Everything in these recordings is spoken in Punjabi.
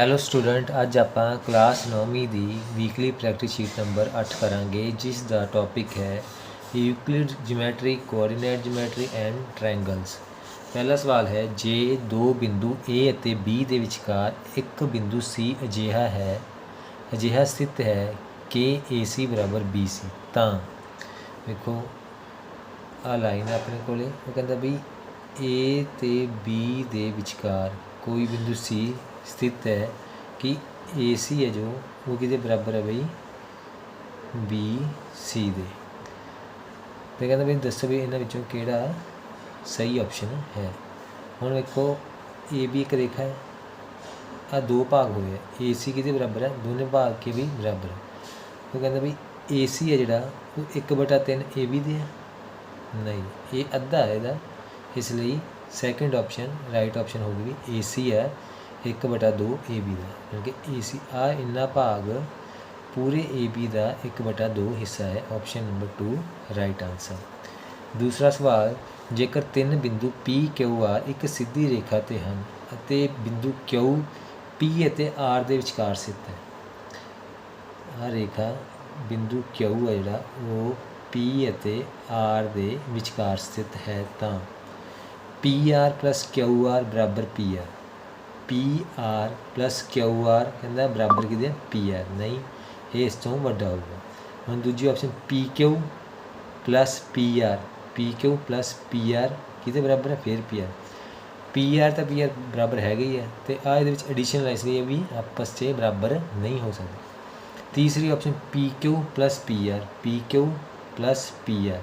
ਹੈਲੋ ਸਟੂਡੈਂਟ ਅੱਜ ਆਪਾਂ ਕਲਾਸ 9ਵੀਂ ਦੀ ਵੀਕਲੀ ਪ੍ਰੈਕਟਿਸ ਸ਼ੀਟ ਨੰਬਰ 8 ਕਰਾਂਗੇ, ਜਿਸ ਦਾ ਟੌਪਿਕ ਹੈ Euclid geometry coordinate geometry and triangles ਪਹਿਲਾ ਸਵਾਲ ਹੈ, ਜੇ ਦੋ ਬਿੰਦੂ A ਅਤੇ B ਦੇ ਵਿਚਕਾਰ ਇੱਕ ਬਿੰਦੂ C ਅਜਿਹਾ ਹੈ, ਅਜਿਹਾ ਸਥਿਤ ਹੈ ਕਿ AC ਬਰਾਬਰ BC ਤਾਂ ਵੇਖੋ ਆ ਲਾਈਨ ਹੈ ਆਪਣੇ ਕੋਲੇ, ਉਹ ਕਹਿੰਦਾ ਵੀ ਏ ਅਤੇ ਬੀ ਦੇ ਵਿਚਕਾਰ ਕੋਈ ਬਿੰਦੂ ਸੀ ਸਥਿਤ ਹੈ ਕਿ ਏ ਸੀ ਹੈ ਜੋ ਉਹ ਕਿਹਦੇ ਬਰਾਬਰ ਹੈ ਬਈ? ਬੀ ਸੀ ਦੇ। ਤੇ ਕਹਿੰਦਾ ਬਈ ਦੱਸੋ ਵੀ ਇਹਨਾਂ ਵਿੱਚੋਂ ਕਿਹੜਾ ਸਹੀ ਆਪਸ਼ਨ ਹੈ। ਹੁਣ ਵੇਖੋ ਏ ਬੀ ਇੱਕ ਰੇਖਾ ਹੈ। ਆ ਦੋ ਭਾਗ ਹੋਏ ਆ। ਸੀ ਕਿਹਦੇ ਬਰਾਬਰ ਹੈ? ਦੋਨੇ ਭਾਗ ਕੇ ਵੀ ਬਰਾਬਰ ਹੈ। ਉਹ ਕਹਿੰਦਾ ਵੀ ਏ ਸੀ ਹੈ ਜਿਹੜਾ, ਉਹ 1/3 ਬੀ ਦੇ ਹੈ। ਨਹੀਂ, ਇਹ ਅੱਧਾ ਹੈ ਇਹਦਾ। ਇਸ ਲਈ ਸੈਕੰਡ ਆਪਸ਼ਨ ਰਾਈਟ ਆਪਸ਼ਨ ਹੋਊਗੀ ਵੀ AC ਹੈ 1/2 AB ਦਾ ਕਿਉਂਕਿ AC ਆ ਇੰਨਾ ਭਾਗ ਪੂਰੇ AB ਦਾ 1/2 ਹਿੱਸਾ ਹੈ ਆਪਸ਼ਨ ਨੰਬਰ 2 ਰਾਈਟ ਆਨਸਰ ਦੂਸਰਾ ਸਵਾਲ, ਜੇਕਰ ਤਿੰਨ ਬਿੰਦੂ P, Q, R ਇੱਕ ਸਿੱਧੀ ਰੇਖਾ ਤੇ ਹਨ ਅਤੇ ਬਿੰਦੂ Q, P ਅਤੇ R ਦੇ ਵਿਚਕਾਰ ਸਥਿਤ ਹੈ ਆ ਰੇਖਾ ਬਿੰਦੂ Q ਹੈ ਜਿਹੜਾ, ਉਹ P ਅਤੇ R ਦੇ ਵਿਚਕਾਰ ਸਥਿਤ ਹੈ ਤਾਂ। PR QR ਬਰਾਬਰ PR PR QR ਕਹਿੰਦਾ ਬਰਾਬਰ ਕਿਹਦੇ ਆ? PR ਨਹੀਂ, ਇਹ ਇਸ ਤੋਂ ਵੱਡਾ ਹੋਊਗਾ ਹੁਣ ਦੂਜੀ option PQ PR PQ PR ਕਿਹਦੇ ਬਰਾਬਰ ਹੈ ਫਿਰ PR PR ਤਾਂ PR ਬਰਾਬਰ ਹੈਗਾ ਹੀ ਹੈ ਤੇ ਆ ਇਹਦੇ ਵਿੱਚ ਐਡੀਸ਼ਨ ਇਸ ਲਈ ਇਹ ਵੀ ਆਪਸ 'ਚ ਬਰਾਬਰ ਨਹੀਂ ਹੋ ਸਕਦੇ। ਤੀਸਰੀ option PQ PR PQ PR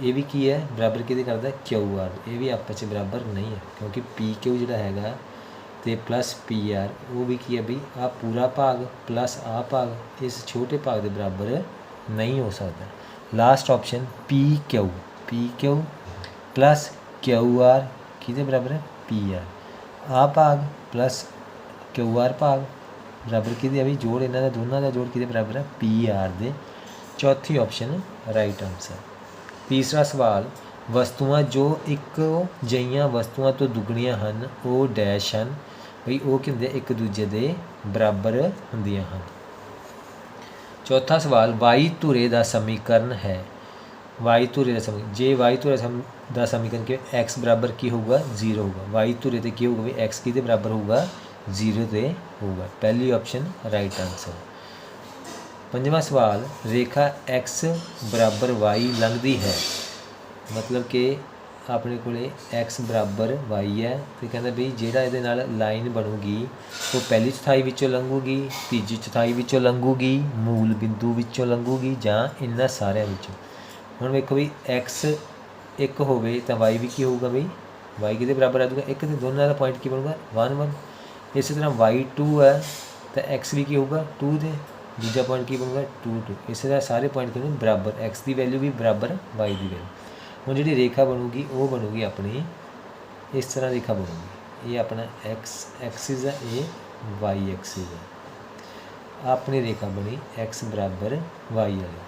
ਇਹ ਵੀ ਕੀ ਹੈ? ਬਰਾਬਰ ਕਿਹਦੇ ਕਰਦਾ? QR ਇਹ ਵੀ ਆਪਸ 'ਚ ਬਰਾਬਰ ਨਹੀਂ ਹੈ, ਕਿਉਂਕਿ ਪੀ PQ ਜਿਹੜਾ ਹੈਗਾ ਤੇ ਪਲੱਸ ਪੀ ਆਰ ਉਹ ਵੀ ਕੀ ਹੈ ਵੀ ਆ ਪੂਰਾ ਭਾਗ ਪਲੱਸ ਆ ਭਾਗ ਇਸ ਛੋਟੇ ਭਾਗ ਦੇ ਬਰਾਬਰ ਨਹੀਂ ਹੋ ਸਕਦਾ। Last option P PQ plus Q R ਕਿਹਦੇ ਬਰਾਬਰ ਹੈ? ਆਰ ਆ ਭਾਗ ਪਲੱਸ ਆਰ ਭਾਗ ਬਰਾਬਰ ਕਿਹਦੇ ਆ ਵੀ ਜੋੜ ਇਹਨਾਂ ਦਾ, ਦੋਨਾਂ ਦਾ ਜੋੜ ਕਿਹਦੇ ਬਰਾਬਰ ਹੈ? ਪੀ ਆਰ ਦੇ। ਚੌਥੀ ਆਪਸ਼ਨ ਰਾਈਟ ਆਨਸਰ ਤੀਸਰਾ ਸਵਾਲ, ਵਸਤੂਆਂ ਜੋ ਇੱਕ ਜਿਹੀਆਂ ਵਸਤੂਆਂ ਤੋਂ ਦੁੱਗਣੀਆਂ ਹਨ, ਉਹ ਡੈਸ਼ ਹਨ। ਵੀ ਉਹ ਕੀ ਹੁੰਦੇ? ਇੱਕ ਦੂਜੇ ਦੇ ਬਰਾਬਰ ਹੁੰਦੀਆਂ ਹਨ। ਚੌਥਾ ਸਵਾਲ, ਵਾਈ ਧੁਰੇ ਦਾ ਸਮੀਕਰਨ ਹੈ। ਵਾਈ ਧੁਰੇ ਦਾ ਸਮੀ, ਜੇ ਵਾਈ ਧੁਰੇ ਦਾ ਸਮ- ਦਾ ਸਮੀਕਰਨ ਕਿ x ਬਰਾਬਰ ਕੀ ਹੋਊਗਾ? 0 ਹੋਊਗਾ। ਵਾਈ ਧੁਰੇ ਤੇ ਕੀ ਹੋਊਗਾ? ਵੀ x ਕਿਹਦੇ ਬਰਾਬਰ ਹੋਊਗਾ? 0 ਤੇ ਹੋਊਗਾ। ਪਹਿਲੀ ਆਪਸ਼ਨ, ਰਾਈਟ ਆਨਸਰ। ਪੰਜਵਾਂ ਸਵਾਲ, ਰੇਖਾ x ਬਰਾਬਰ y ਲੰਘਦੀ ਹੈ। ਮਤਲਬ ਕਿ ਆਪਣੇ ਕੋਲੇ x ਬਰਾਬਰ y ਹੈ ਤੇ ਕਹਿੰਦਾ ਵੀ ਜਿਹੜਾ ਇਹਦੇ ਨਾਲ ਲਾਈਨ ਬਣੂਗੀ, ਉਹ ਪਹਿਲੀ ਚੌਥਾਈ ਵਿੱਚੋਂ ਲੰਘੂਗੀ, ਤੀਜੀ ਚੌਥਾਈ ਵਿੱਚੋਂ ਲੰਘੂਗੀ, ਮੂਲ ਬਿੰਦੂ ਵਿੱਚੋਂ ਲੰਘੂਗੀ ਜਾਂ ਇਹਨਾਂ ਸਾਰਿਆਂ ਵਿੱਚੋਂ। ਹੁਣ ਵੇਖੋ ਵੀ x ਇੱਕ ਹੋਵੇ ਤਾਂ y ਵੀ ਕੀ ਹੋਊਗਾ ਬਈ y ਕਿਹਦੇ ਬਰਾਬਰ ਆ ਜਾਊਗਾ? ਇੱਕ ਤੇ ਦੋਨਾਂ ਦਾ ਪੁਆਇੰਟ ਕੀ ਬਣੂਗਾ? 1 1 ਇਸੇ ਤਰ੍ਹਾਂ y 2 ਹੈ ਤਾਂ x ਵੀ ਕੀ ਹੋਊਗਾ? 2 ਦੇ। ਦੂਜਾ ਪੁਆਇੰਟ ਕੀ ਬਣੂਗਾ? 2 2 ਇਸੇ ਤਰ੍ਹਾਂ ਸਾਰੇ ਪੁਆਇੰਟ ਕਿਹਨੂੰ ਬਰਾਬਰ, x ਦੀ ਵੈਲਿਊ ਵੀ ਬਰਾਬਰ, y ਦੀ ਵੈਲਿਊ ਹੁਣ ਜਿਹੜੀ ਰੇਖਾ ਬਣੂਗੀ, ਉਹ ਬਣੂਗੀ ਆਪਣੀ, ਇਸ ਤਰ੍ਹਾਂ ਰੇਖਾ ਬਣੂਗੀ। ਇਹ ਆਪਣਾ x ਐਕਸਿਸ ਹੈ ਇਹ y ਐਕਸਿਸ ਹੈ ਆਪਣੀ ਰੇਖਾ ਬਣੀ x ਬਰਾਬਰ y ਵਾਲੀ।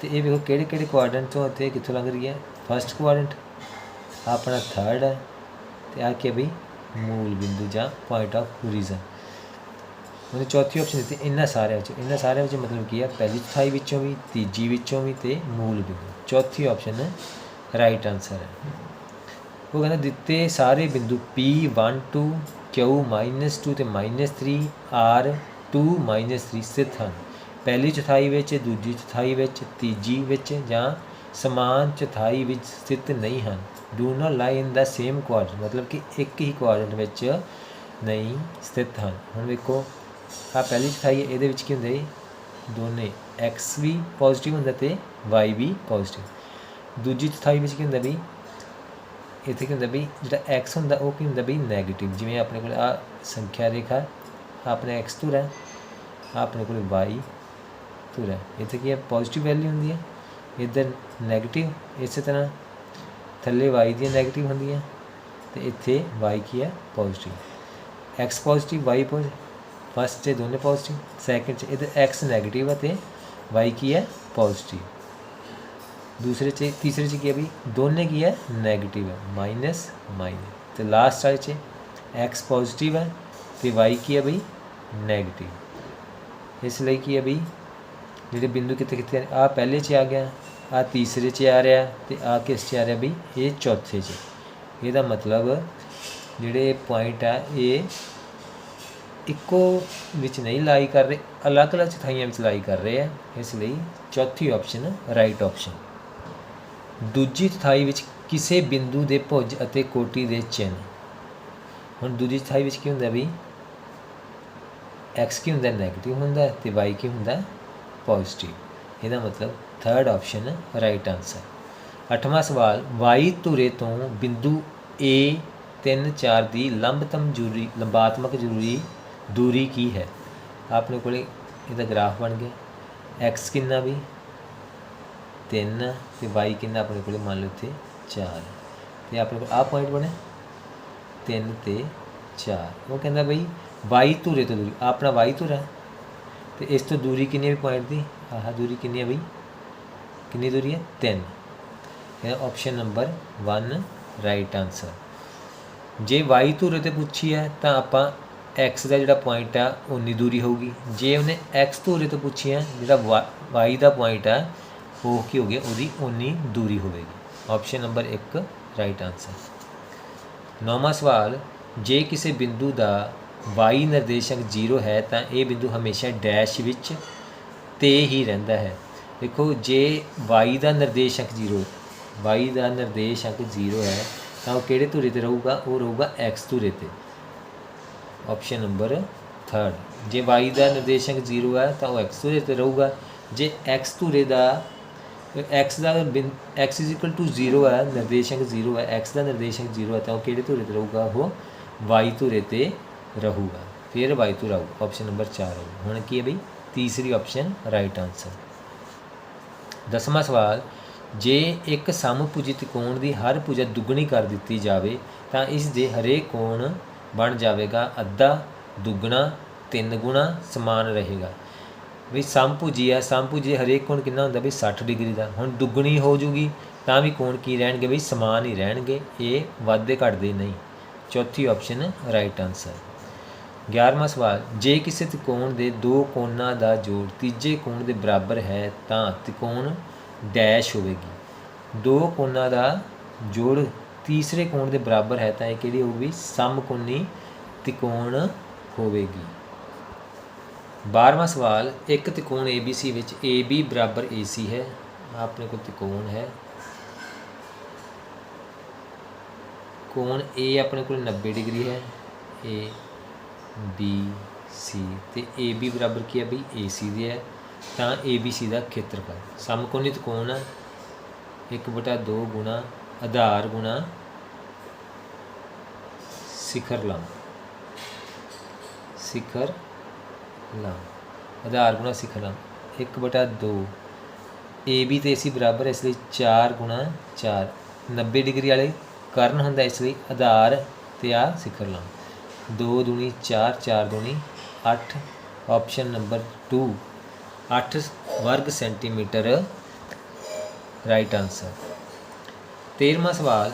ਤੇ ਇਹ ਵੇਖੋ ਕਿਹੜੇ ਕਿਹੜੇ ਕੁਆਡਰੈਂਟ ਤੋਂ ਅਤੇ ਕਿੱਥੋਂ ਲੰਘ ਰਹੀ ਹੈ? ਫਸਟ ਕੁਆਡਰੈਂਟ ਆਪਣਾ ਥਰਡ ਹੈ ਤੇ ਆ ਕੇ ਬਈ? ਮੂਲ ਬਿੰਦੂ ਜਾਂ ਪੁਆਇੰਟ ਆਫ ਓਰੀਜਨ ਉਹਨੇ ਚੌਥੀ ਆਪਸ਼ਨ ਦਿੱਤੀ, ਇਹਨਾਂ ਸਾਰਿਆਂ ਵਿੱਚ। ਇਹਨਾਂ ਸਾਰਿਆਂ ਵਿੱਚ ਮਤਲਬ ਕੀ ਹੈ ਪਹਿਲੀ ਚੌਥਾਈ ਵਿੱਚੋਂ ਵੀ, ਤੀਜੀ ਵਿੱਚੋਂ ਵੀ ਤੇ ਮੂਲ ਬਿੰਦੂ ਚੌਥੀ ਆਪਸ਼ਨ ਰਾਈਟ ਆਨਸਰ ਹੈ। ਉਹ ਕਹਿੰਦਾ ਦਿੱਤੇ ਸਾਰੇ ਬਿੰਦੂ P1 2 Q -2 ਤੇ -3 R 2 -3 ਸਥਿਤ ਹਨ। ਪਹਿਲੀ ਚੌਥਾਈ ਵਿੱਚ, ਦੂਜੀ ਚੌਥਾਈ ਵਿੱਚ, ਤੀਜੀ ਵਿੱਚ ਜਾਂ ਸਮਾਨ ਚੌਥਾਈ ਵਿੱਚ ਸਥਿਤ ਨਹੀਂ ਹਨ। ਡੂ ਨਾਟ ਲਾਈ ਇਨ ਦਾ ਸੇਮ ਕੁਆਡਰੈਂਟ ਮਤਲਬ ਕਿ ਇੱਕ ਹੀ ਕੁਆਡਰੈਂਟ ਵਿੱਚ ਨਹੀਂ ਸਥਿਤ ਹਨ। ਹੁਣ ਵੇਖੋ ਆ ਪਹਿਲੀ ਸਿਖਾਈ ਇਹਦੇ ਵਿੱਚ ਕੀ ਹੁੰਦਾ ਜੀ? ਦੋਨੇ x ਵੀ ਪੋਜ਼ਿਟਿਵ ਹੁੰਦਾ ਤੇ y ਵੀ ਪੋਜ਼ਿਟਿਵ ਦੂਜੀ ਚੌਥਾਈ ਵਿੱਚ ਕੀ ਹੁੰਦਾ ਵੀ, ਇੱਥੇ ਕੀ ਹੁੰਦਾ ਵੀ ਜਿਹੜਾ x ਹੁੰਦਾ, ਉਹ ਕੀ ਹੁੰਦਾ ਵੀ ਨੈਗੇਟਿਵ ਜਿਵੇਂ ਆਪਣੇ ਕੋਲ ਆ ਸੰਖਿਆ ਰੇਖਾ ਆਪਣੇ x ਧੁਰਾ ਆਪਣੇ ਕੋਲ y ਧੁਰਾ ਇੱਥੇ ਕੀ ਹੈ? ਪੋਜ਼ਿਟਿਵ ਵੈਲਿਊ ਹੁੰਦੀ ਹੈ। ਇਧਰ ਨੈਗੇਟਿਵ ਇਸੇ ਤਰ੍ਹਾਂ ਥੱਲੇ y ਦੀ ਨੈਗੇਟਿਵ ਹੁੰਦੀ ਹੈ ਤੇ ਇੱਥੇ y ਕੀ ਹੈ? Positive x positive y positive first से दोनों पॉजिटिव सेकंड से इधर एक्स नेगेटिव है तो वाई की है पॉजिटिव दूसरे से तीसरे से की अभी दोनों की है नेगेटिव है माइनस माइनस तो लास्ट वाले से एक्स पॉजिटिव है तो वाई की है बਈ ਨੈਗੇਟਿਵ ਇਸ ਲਈ ਕੀ ਹੈ ਬਈ ਜਿਹੜੇ ਬਿੰਦੂ ਕਿਤੇ ਕਿਤੇ ਆ ਪਹਿਲੇ 'ਚ ਆ ਗਿਆ ਆ ਤੀਸਰੇ 'ਚ ਆ ਰਿਹਾ ਤੇ ਆ ਕਿਸ 'ਚ ਆ ਰਿਹਾ ਬਈ ਇਹ ਚੌਥੇ 'ਚ ਇਹਦਾ ਮਤਲਬ ਜਿਹੜੇ ਪੁਆਇੰਟ ਆ ਇਹ ਇੱਕੋ ਵਿੱਚ ਨਹੀਂ ਲਾਈ ਕਰ ਰਹੇ, ਅਲੱਗ-ਅਲੱਗ ਚਥਾਈਆਂ ਵਿੱਚ ਲਾਈ ਕਰ ਰਹੇ ਆ। ਇਸ ਲਈ ਚੌਥੀ ਆਪਸ਼ਨ ਰਾਈਟ ਆਪਸ਼ਨ ਦੂਜੀ ਚਥਾਈ ਵਿੱਚ ਕਿਸੇ ਬਿੰਦੂ ਦੇ ਭੁਜ ਅਤੇ ਕੋਟੀ ਦੇ ਚਿੰਨ੍ਹ। ਹੁਣ ਦੂਜੀ ਚਥਾਈ ਵਿੱਚ ਕੀ ਹੁੰਦਾ ਵੀ x ਕੀ ਹੁੰਦਾ 네ਗੇਟਿਵ ਹੁੰਦਾ ਹੈ ਤੇ y ਕੀ ਹੁੰਦਾ ਪੋਜ਼ਿਟਿਵ ਇਹਦਾ ਮਤਲਬ ਥਰਡ ਆਪਸ਼ਨ ਰਾਈਟ ਆਨਸਰ ਅੱਠਵਾਂ ਸਵਾਲ, y ਧੁਰੇ ਤੋਂ ਬਿੰਦੂ A 3 4 ਦੀ ਲੰਬਤਮ ਜ਼ਰੂਰੀ, ਲੰਬਾਤਮਕ ਜ਼ਰੂਰੀ ਦੂਰੀ ਕੀ ਹੈ? ਆਪਣੇ ਕੋਲੇ ਇਹਦਾ ਗ੍ਰਾਫ ਬਣ ਗਿਆ। X ਕਿੰਨਾ ਵੀ? 3 ਤੇ y ਕਿੰਨਾ ਆਪਣੇ ਕੋਲੇ ਮੰਨ ਲਓ ਇੱਥੇ 4 ਤੇ ਆਪਣੇ ਕੋਲ ਆਹ ਪੁਆਇੰਟ ਬਣੇ 3 ਤੇ 4 ਉਹ ਕਹਿੰਦਾ ਬਈ y ਧੁਰੇ ਤੋਂ ਦੂਰੀ ਆਪਣਾ y ਧੁਰਾ ਹੈ। ਤੇ ਇਸ ਤੋਂ ਦੂਰੀ ਕਿੰਨੀ ਹੈ ਪੁਆਇੰਟ ਦੀ? ਆਹ ਦੂਰੀ ਕਿੰਨੀ ਹੈ ਬਈ? ਕਿੰਨੀ ਦੂਰੀ ਹੈ? 3 ਇਹ ਆਪਸ਼ਨ ਨੰਬਰ 1 ਰਾਈਟ ਆਨਸਰ ਜੇ y ਧੁਰੇ ਤੇ ਪੁੱਛੀ ਹੈ ਤਾਂ ਆਪਾਂ x ਦਾ ਜਿਹੜਾ ਪੁਆਇੰਟ ਆ ਉਨੀ ਦੂਰੀ ਹੋਊਗੀ। ਜੇ ਉਹਨੇ x ਧੁਰੇ ਤੋਂ ਪੁੱਛਿਆ ਹੈ ਜਿਹੜਾ y ਦਾ ਪੁਆਇੰਟ ਆ, ਉਹ ਕੀ ਹੋ ਗਿਆ? ਉਹਦੀ ਉਨੀ ਦੂਰੀ ਹੋਵੇਗੀ। ਆਪਸ਼ਨ ਨੰਬਰ 1 ਰਾਈਟ ਆਨਸਰ ਨੌਵਾਂ ਸਵਾਲ, ਜੇ ਕਿਸੇ ਬਿੰਦੂ ਦਾ y ਨਿਰਦੇਸ਼ਕ 0 ਹੈ, ਤਾਂ ਇਹ ਬਿੰਦੂ ਹਮੇਸ਼ਾ ਡੈਸ਼ ਵਿੱਚ ਤੇ ਹੀ ਰਹਿੰਦਾ ਹੈ। ਦੇਖੋ, ਜੇ y ਦਾ ਨਿਰਦੇਸ਼ਕ 0 y ਦਾ ਨਿਰਦੇਸ਼ਕ 0 ਹੈ, ਤਾਂ ਉਹ ਕਿਹੜੇ ਧੁਰੇ ਤੇ ਰਹੂਗਾ? ਉਹ ਰਹੂਗਾ x ਧੁਰੇ ਤੇ। ਆਪਸ਼ਨ ਨੰਬਰ 3 ਜੇ y ਦਾ ਨਿਰਦੇਸ਼ਕ 0 ਹੈ, ਤਾਂ ਉਹ x ਧੁਰੇ ਤੇ ਰਹੂਗਾ। ਜੇ x ਧੁਰੇ ਦਾ, x ਦਾ ਬਿੰ- x 0 ਹੈ, ਨਿਰਦੇਸ਼ਕ 0 ਹੈ, x ਦਾ ਨਿਰਦੇਸ਼ਕ 0 ਹੈ, ਤਾਂ ਉਹ ਕਿਹੜੇ ਧੁਰੇ ਤੇ ਰਹੂਗਾ? ਉਹ y ਧੁਰੇ ਤੇ ਰਹੂਗਾ। ਫਿਰ y ਧੁਰਾ ਆਊਗਾ ਆਪਸ਼ਨ ਨੰਬਰ 4 ਹੋਊਗਾ ਹੁਣ ਕੀ ਹੈ ਬਈ? ਤੀਸਰੀ ਆਪਸ਼ਨ ਰਾਈਟ ਆਨਸਰ ਦਸਵਾਂ ਸਵਾਲ, ਜੇ ਇੱਕ ਸਮਭੁਜੀ ਤ੍ਰਿਕੋਣ ਦੀ ਹਰ ਭੁਜਾ ਦੁੱਗਣੀ ਕਰ ਦਿੱਤੀ ਜਾਵੇ, ਤਾਂ ਇਸ ਦੇ ਹਰੇਕ ਕੋਣ ਬਣ ਜਾਵੇਗਾ। ਅੱਧਾ ਦੁੱਗਣਾ ਤਿੰਨ ਗੁਣਾ ਸਮਾਨ ਰਹੇਗਾ। ਵੀ ਸਮਭੁਜੀ ਹੈ ਸਮਭੁਜੀ ਹਰੇਕ ਕੋਣ ਕਿੰਨਾ ਹੁੰਦਾ ਵੀ 60 ਡਿਗਰੀ ਦਾ। ਹੁਣ ਦੁੱਗਣੀ ਹੋ ਜੂਗੀ, ਤਾਂ ਵੀ ਕੋਣ ਕੀ ਰਹਿਣਗੇ? ਵੀ ਸਮਾਨ ਹੀ ਰਹਿਣਗੇ। ਇਹ ਵਾਧੇ ਘਟਦੇ ਨਹੀਂ। ਚੌਥੀ ਆਪਸ਼ਨ ਰਾਈਟ ਆਨਸਰ 11ਵਾਂ ਸਵਾਲ, ਜੇ ਕਿਸੇ ਤਿਕੋਣ ਦੇ ਦੋ ਕੋਣਾਂ ਦਾ ਜੋੜ ਤੀਜੇ ਕੋਣ ਦੇ ਬਰਾਬਰ ਹੈ, ਤਾਂ ਤਿਕੋਣ ਡੈਸ਼ ਹੋਵੇਗੀ। ਦੋ ਕੋਣਾਂ ਦਾ ਜੋੜ ਤੀਸਰੇ ਕੋਣ ਦੇ ਬਰਾਬਰ ਹੈ ਤਾਂ ਇਹ ਕਿਹੜੀ ਹੋਊਗੀ? ਸਮਕੋਣੀ ਤਿਕੋਣ ਹੋਵੇਗੀ। 12ਵਾਂ ਸਵਾਲ, ਇੱਕ ਤਿਕੋਣ ABC ਵਿੱਚ AB ਬਰਾਬਰ AC ਹੈ। ਆਪਣੇ ਕੋਲ ਤਿਕੋਣ ਹੈ। ਕੋਣ A ਆਪਣੇ ਕੋਲ 90 ਡਿਗਰੀ ਹੈ। A, B, C ਤੇ AB ਬਰਾਬਰ ਕੀ ਹੈ ਬਈ? AC ਦੀ ਹੈ। ਤਾਂ ABC ਦਾ ਖੇਤਰਫਲ। ਸਮਕੋਣੀ ਤਿਕੋਣ 1/2 ਗੁਣਾ ਆਧਾਰ ਗੁਣਾ ਸਿਖਰ ਲੰਬ ਸਿਖਰ ਲੰਬ ਆਧਾਰ ਗੁਣਾ ਸਿਖਰ ਲੰਬ 1/2 AB ਤੇ AC ਬਰਾਬਰ ਇਸ ਲਈ 4 ਗੁਣਾ 4 90 ਡਿਗਰੀ ਵਾਲੇ ਕਰਨ ਹੁੰਦਾ ਇਸ ਲਈ ਆਧਾਰ ਤੇ ਆ ਸਿਖਰ ਲੰਬ 2 ਦੂਣੀ 4 4 ਦੂਣੀ 8 ਆਪਸ਼ਨ ਨੰਬਰ 2 8 ਵਰਗ ਸੈਂਟੀਮੀਟਰ। ਰਾਈਟ ਆਨਸਰ 13ਵਾਂ ਸਵਾਲ।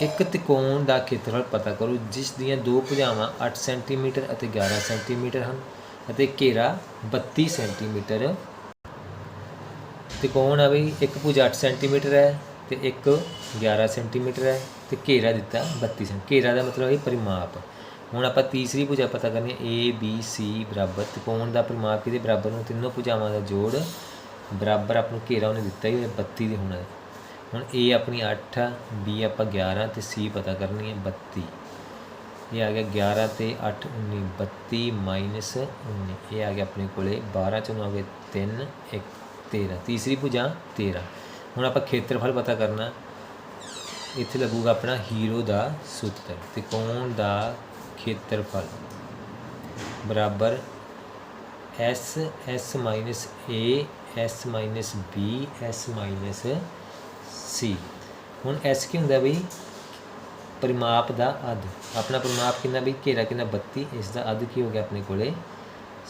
ਇੱਕ ਤਿਕੋਣ ਦਾ ਖੇਤਰਫਲ ਪਤਾ ਕਰੋ, ਜਿਸ ਦੀਆਂ ਦੋ ਭੁਜਾਵਾਂ 8 ਸੈਂਟੀਮੀਟਰ ਅਤੇ 11 ਸੈਂਟੀਮੀਟਰ ਹਨ ਅਤੇ ਘੇਰਾ 32 ਸੈਂਟੀਮੀਟਰ। ਤਿਕੋਣ ਆ ਬਈ, ਇੱਕ ਭੁਜਾ 8 ਸੈਂਟੀਮੀਟਰ ਹੈ ਤੇ ਇੱਕ 11 ਸੈਂਟੀਮੀਟਰ ਹੈ ਤੇ ਘੇਰਾ ਦਿੱਤਾ 32 ਸੈਂਟੀ ਘੇਰਾ ਦਾ ਮਤਲਬ ਹੈ ਪਰਿਮਾਪ। ਹੁਣ ਆਪਾਂ ਤੀਸਰੀ ਭੁਜਾ ਪਤਾ ਕਰਨੀ ਹੈ, A, B, C ਬਰਾਬਰ। ਤਿਕੋਣ ਦਾ ਪਰਿਮਾਪ ਕਿਹਦੇ ਬਰਾਬਰ? ਨੂੰ ਤਿੰਨੋਂ ਭੁਜਾਵਾਂ ਦਾ ਜੋੜ ਬਰਾਬਰ ਆਪ ਨੂੰ ਘੇਰਾ ਉਹਨੇ ਦਿੱਤਾ ਹੀ ਹੋਇਆ 32 ਦੇ ਹੋਣਾ ਹੈ। ਹੁਣ A ਆਪਣੀ 8 ਆ, B ਆਪਾਂ 11 ਤੇ C ਪਤਾ ਕਰਨੀ ਹੈ 32 ਇਹ ਆ ਗਿਆ 11 ਤੇ 8 19 32 ਮਾਈਨਸ 19 ਇਹ ਆ ਗਿਆ ਆਪਣੇ ਕੋਲੇ 12 ਚੋਂ ਆ ਗਏ 3 1 13 ਤੀਸਰੀ ਭੁਜਾ 13 ਹੁਣ ਆਪਾਂ ਖੇਤਰਫਲ ਪਤਾ ਕਰਨਾ। ਇੱਥੇ ਲੱਗੂਗਾ ਆਪਣਾ ਹੀਰੋ ਦਾ ਸੂਤਰ ਤਿਕੋਣ ਦਾ ਖੇਤਰਫਲ? ਬਰਾਬਰ s s minus a, s minus b, s C. ਹੁਣ s ਕੀ ਹੁੰਦਾ ਬਈ ਪਰਿਮਾਪ ਦਾ ਅੱਧ। ਆਪਣਾ ਪਰਿਮਾਪ ਕਿੰਨਾ ਬਈ ਘੇਰਾ ਕਿੰਨਾ? 32 ਇਸ ਦਾ ਅੱਧ ਕੀ ਹੋ ਗਿਆ ਆਪਣੇ ਕੋਲੇ?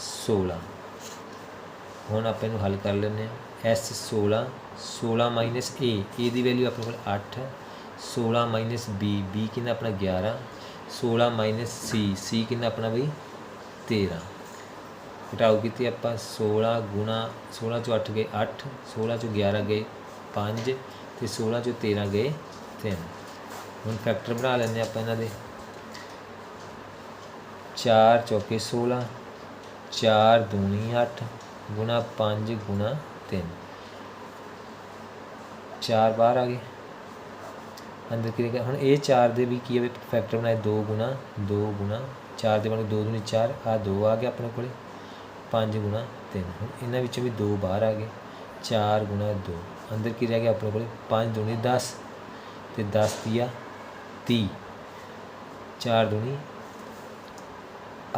16 ਹੁਣ ਆਪਾਂ ਇਹਨੂੰ ਹੱਲ ਕਰ ਲੈਂਦੇ ਹਾਂ। s 16 16 ਮਾਈਨਸ a a ਦੀ ਵੈਲਿਊ ਆਪਣੇ ਕੋਲ 8 ਹੈ। 16 ਮਾਈਨਸ b b ਕਿੰਨਾ? ਆਪਣਾ 11 16 ਮਾਈਨਸ c c ਕਿੰਨਾ? ਆਪਣਾ ਬਈ 13 ਘਟਾਓ ਕੀਤੀ ਆਪਾਂ। 16 ਗੁਣਾ 16 ਚੋਂ 8 ਗਏ 8 16 ਚੋਂ 11 ਗਏ 5 ਤੇ 16 ਚੋਂ 13 ਗਏ 3 ਹੁਣ ਫੈਕਟਰ ਬਣਾ ਲੈਂਦੇ ਆਪਾਂ ਇਹਨਾਂ ਦੇ। 4 ਚੌਕੇ 16 4 ਦੂਣੀ 8 ਗੁਣਾ 5 ਗੁਣਾ 3 4 ਬਾਹਰ ਆ ਗਏ। ਅੰਦਰ ਕੀ ਰਿਹਾ ਹੁਣ ਇਹ 4 ਦੇ ਵੀ ਕੀ ਹੈ ਫੈਕਟਰ ਬਣਾਏ? 2 ਗੁਣਾ 2 ਗੁਣਾ 4 ਦੇ ਬਣੇ 2 ਦੂਣੀ 4 ਆ 2 ਆ ਗਿਆ ਆਪਣੇ ਕੋਲੇ। 5 ਗੁਣਾ 3 ਹੁਣ ਇਹਨਾਂ ਵਿੱਚੋਂ ਵੀ 2 ਬਾਹਰ ਆ ਗਏ। 4 ਗੁਣਾ 2 ਅੰਦਰ ਕੀ ਰਹਿ ਗਿਆ ਆਪਣੇ ਕੋਲੇ? 5 ਦੂਣੀ 10 ਤੇ 10 ਤੀਆ 30 4 ਦੂਣੀ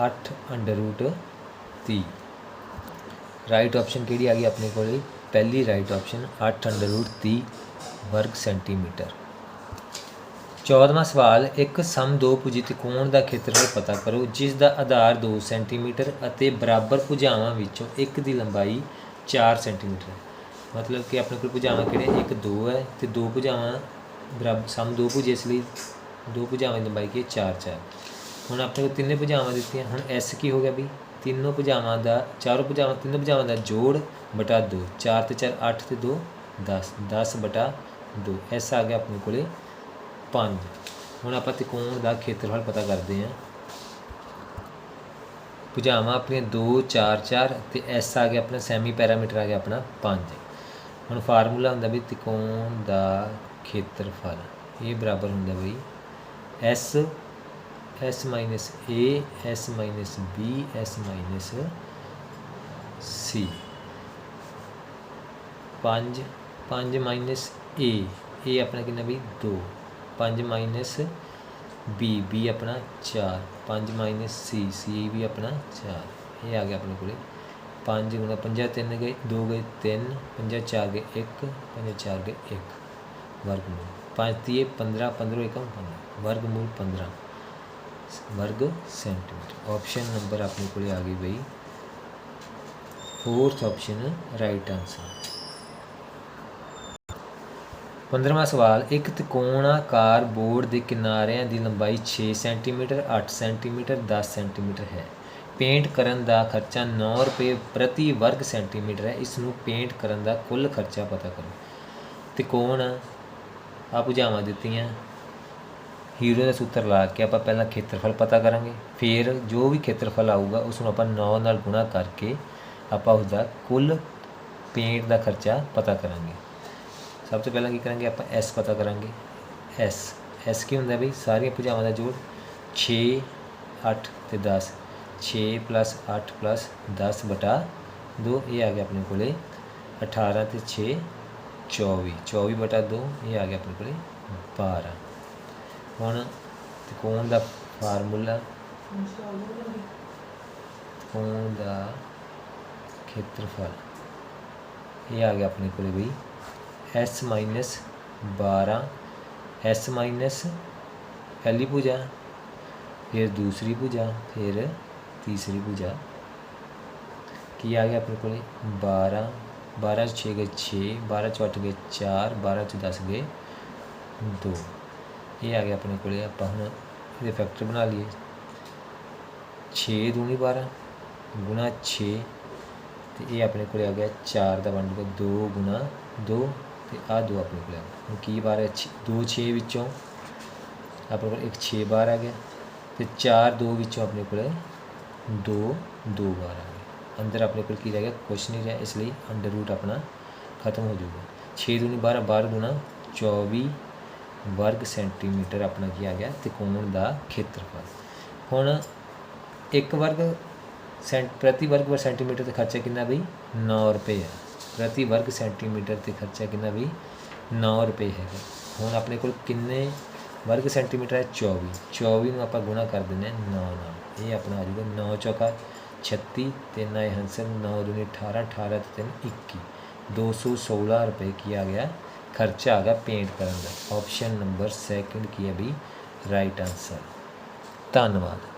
8 ਅੰਡਰ ਰੂਟ 30 ਰਾਈਟ ਆਪਸ਼ਨ ਕਿਹੜੀ ਆ ਗਈ ਆਪਣੇ ਕੋਲ? ਪਹਿਲੀ ਰਾਈਟ ਆਪਸ਼ਨ 8 ਅੰਡਰ ਰੂਟ 30 ਵਰਗ ਸੈਂਟੀਮੀਟਰ 14ਵਾਂ ਸਵਾਲ, ਇੱਕ ਸਮ ਦੋ ਭੁਜੀ ਤਿਕੋਣ ਦਾ ਖੇਤਰਫਲ ਪਤਾ ਕਰੋ, ਜਿਸ ਦਾ ਆਧਾਰ 2 ਸੈਂਟੀਮੀਟਰ ਅਤੇ ਬਰਾਬਰ ਭੁਜਾਵਾਂ ਵਿੱਚੋਂ ਇੱਕ ਦੀ ਲੰਬਾਈ 4 ਸੈਂਟੀਮੀਟਰ ਹੈ। ਮਤਲਬ ਕਿ ਆਪਣੇ ਕੋਲ ਭੁਜਾਵਾਂ ਕਿਹੜੇ? ਇੱਕ 2 ਹੈ ਤੇ ਦੋ ਭੁਜਾਵਾਂ ਬਰਾਬਰ ਸਮ ਦੋ ਭੁਜੇ ਇਸ ਲਈ ਦੋ ਭੁਜਾਵਾਂ ਦੀ ਲੰਬਾਈ ਕੀ 4 4 ਹੁਣ ਆਪਣੇ ਕੋਲ ਤਿੰਨੇ ਭੁਜਾਵਾਂ ਦਿੱਤੀਆਂ। ਹੁਣ ਐਸ ਕੀ ਹੋ ਗਿਆ ਵੀ ਤਿੰਨੋਂ ਭੁਜਾਵਾਂ ਦਾ, ਚਾਰੋਂ ਭੁਜਾਵਾਂ, ਤਿੰਨੋਂ ਭੁਜਾਵਾਂ ਦਾ ਜੋੜ ਬਟਾ 2 4 ਤੇ 4 8 ਤੇ 2 10 10 ਬਟਾ 2 ਐਸ ਆ ਗਿਆ ਆਪਣੇ ਕੋਲੇ 5 ਹੁਣ ਆਪਾਂ ਤਿਕੋਣ ਦਾ ਖੇਤਰਫਲ ਪਤਾ ਕਰਦੇ ਹਾਂ। ਭੁਜਾਵਾਂ ਆਪਣੀਆਂ 2 4 4 ਤੇ ਐਸ ਆ ਗਿਆ ਆਪਣਾ, ਸੈਮੀ ਪੈਰਾਮੀਟਰ ਆ ਗਿਆ ਆਪਣਾ 5 ਹੁਣ ਫਾਰਮੂਲਾ ਹੁੰਦਾ ਵੀ ਤਿਕੋਣ ਦਾ ਖੇਤਰਫਲ ਇਹ ਬਰਾਬਰ ਹੁੰਦਾ ਬਈ S s minus a, s minus b, s minus c 5 5 minus a a ਆਪਣਾ ਕਿੰਨਾ ਬਈ? 2 5 minus b b ਆਪਣਾ 4 5 minus c c ਵੀ ਆਪਣਾ 4 ਇਹ ਆ ਗਿਆ ਆਪਣੇ ਕੋਲੇ। 5 ਗੁਣਾ 5 3 ਗਏ 2 ਗਏ 3 5 4 ਗਏ 1 5 4 ਗਏ 1 ਵਰਗਮੂਲ 5 ਤੀਏ 15 15 ਏਕਮ 15 ਵਰਗਮੂਲ 15 ਵਰਗ ਸੈਂਟੀਮੀਟਰ। ਆਪਸ਼ਨ ਨੰਬਰ ਆਪਣੇ ਕੋਲੇ ਆ ਗਈ ਬਈ। ਫੋਰਥ ਆਪਸ਼ਨ ਰਾਈਟ ਆਨਸਰ 15ਵਾਂ ਸਵਾਲ, ਇੱਕ ਤਿਕੋਣਾਕਾਰ ਬੋਰਡ ਦੇ ਕਿਨਾਰਿਆਂ ਦੀ ਲੰਬਾਈ 6 ਸੈਂਟੀਮੀਟਰ 8 ਸੈਂਟੀਮੀਟਰ 10 ਸੈਂਟੀਮੀਟਰ ਹੈ। ਪੇਂਟ ਕਰਨ ਦਾ ਖਰਚਾ 9 ਰੁਪਏ ਪ੍ਰਤੀ ਵਰਗ ਸੈਂਟੀਮੀਟਰ ਹੈ। ਇਸ ਨੂੰ ਪੇਂਟ ਕਰਨ ਦਾ ਕੁੱਲ ਖਰਚਾ ਪਤਾ ਕਰੋ। ਤਿਕੋਣ ਆ ਭੁਜਾਵਾਂ ਦਿੱਤੀਆਂ। ਹੀਰੋ ਦਾ ਸੂਤਰ ਲਾ ਕੇ ਆਪਾਂ ਪਹਿਲਾਂ ਖੇਤਰਫਲ ਪਤਾ ਕਰਾਂਗੇ। ਫਿਰ ਜੋ ਵੀ ਖੇਤਰਫਲ ਆਊਗਾ ਉਸ ਨੂੰ ਆਪਾਂ 9 ਨਾਲ ਗੁਣਾ ਕਰਕੇ ਆਪਾਂ ਉਸ ਦਾ ਕੁੱਲ ਪੇਂਟ ਦਾ ਖਰਚਾ ਪਤਾ ਕਰਾਂਗੇ। ਸਭ ਤੋਂ ਪਹਿਲਾਂ ਕੀ ਕਰਾਂਗੇ? ਆਪਾਂ S ਪਤਾ ਕਰਾਂਗੇ। ਐਸ ਐਸ ਕੀ ਹੁੰਦਾ ਬਈ? ਸਾਰੀਆਂ ਭੁਜਾਵਾਂ ਦਾ ਜੋੜ 6 8 ਤੇ 10 6 8 10 ਬਟਾ 2 ਇਹ ਆ ਗਿਆ ਆਪਣੇ ਕੋਲੇ 18 ਤੇ 6 24 24 ਬਟਾ 2 ਇਹ ਆ ਗਿਆ ਆਪਣੇ ਕੋਲੇ 12 ਹੁਣ ਤਿਕੋਣ ਦਾ ਫਾਰਮੂਲਾ ਤਿਕੋਣ ਦਾ ਖੇਤਰਫਲ, ਇਹ ਆ ਗਿਆ ਆਪਣੇ ਕੋਲੇ ਬਈ s 12 s ਪਹਿਲੀ ਭੁਜਾ, ਫਿਰ ਦੂਸਰੀ ਭੁਜਾ, ਫਿਰ ਤੀਸਰੀ ਭੁਜਾ ਕੀ ਆ ਗਿਆ ਆਪਣੇ ਕੋਲੇ 12 12 ਚ 6 ਗਏ 6 12 ਚ 8 ਗਏ 4 12 ਚ 10 ਗਏ 2 ਇਹ ਆ ਗਿਆ ਆਪਣੇ ਕੋਲੇ ਆਪਾਂ ਹੁਣ ਇਹਦੇ ਫੈਕਟਰ ਬਣਾ ਲਈਏ 6 ਦੂਣੀ 12 ਗੁਣਾ 6 ਤੇ ਇਹ ਆਪਣੇ ਕੋਲੇ ਆ ਗਿਆ 4 ਦਾ ਵੰਡ ਜੂਗਾ 2 ਗੁਣਾ 2 ਤੇ ਆ ਦੋ ਆਪਣੇ ਕੋਲੇ ਆ ਹੁਣ ਕੀ ਬਾਰ ਹੈ 2 6 ਵਿੱਚੋਂ ਆਪਣੇ ਕੋਲ ਇੱਕ 6 ਬਾਰ ਆ ਗਿਆ ਤੇ 4 2 ਵਿੱਚੋਂ ਆਪਣੇ ਕੋਲੇ 2 2 ਬਾਰ ਆ ਗਿਆ ਅੰਦਰ ਆਪਣੇ ਕੋਲ ਕੀ ਰਹਿ ਗਿਆ? ਕੁਛ ਨਹੀਂ ਰਿਹਾ, ਇਸ ਲਈ ਅੰਡਰ ਰੂਟ ਆਪਣਾ ਖਤਮ ਹੋ ਜਾਊਗਾ। 6 ਦੂਣੀ 12 12 ਗੁਣਾ 24 ਵਰਗ ਸੈਂਟੀਮੀਟਰ ਆਪਣਾ ਕੀ ਆ ਗਿਆ? ਤਿਕੋਣ ਦਾ ਖੇਤਰਫਲ। ਹੁਣ ਇੱਕ ਵਰਗ ਸੈਂਟ ਪ੍ਰਤੀ ਵਰਗ ਵਰ ਸੈਂਟੀਮੀਟਰ ਤੇ ਖਰਚਾ ਕਿੰਨਾ ਬਈ? 9 ਰੁਪਏ ਆ। ਪ੍ਰਤੀ ਵਰਗ ਸੈਂਟੀਮੀਟਰ ਤੇ ਖਰਚਾ ਕਿੰਨਾ ਬਈ? 9 ਰੁਪਏ ਹੈਗਾ। ਹੁਣ ਆਪਣੇ ਕੋਲ ਕਿੰਨੇ ਵਰਗ ਸੈਂਟੀਮੀਟਰ ਹੈ? 24 24 ਨੂੰ ਆਪਾਂ ਗੁਣਾ ਕਰ ਦਿੰਦੇ ਹਾਂ 9 ਨਾਲ। ਇਹ ਆਪਣਾ ਆ ਜਾਊਗਾ 9 ਚੌਕਾ 36 ਤੇ 9 ਹੰਸਨ 9 ਦੂਣੀ 18 18 ਤੇ 3 21 216 ਰੁਪਏ ਕੀ ਆ ਗਿਆ? ਖਰਚਾ ਆ ਗਿਆ ਪੇਂਟ ਕਰਨ ਦਾ। ਆਪਸ਼ਨ ਨੰਬਰ ਸੈਕੰਡ ਕੀ ਹੈ ਵੀ ਰਾਈਟ ਆਨਸਰ ਧੰਨਵਾਦ।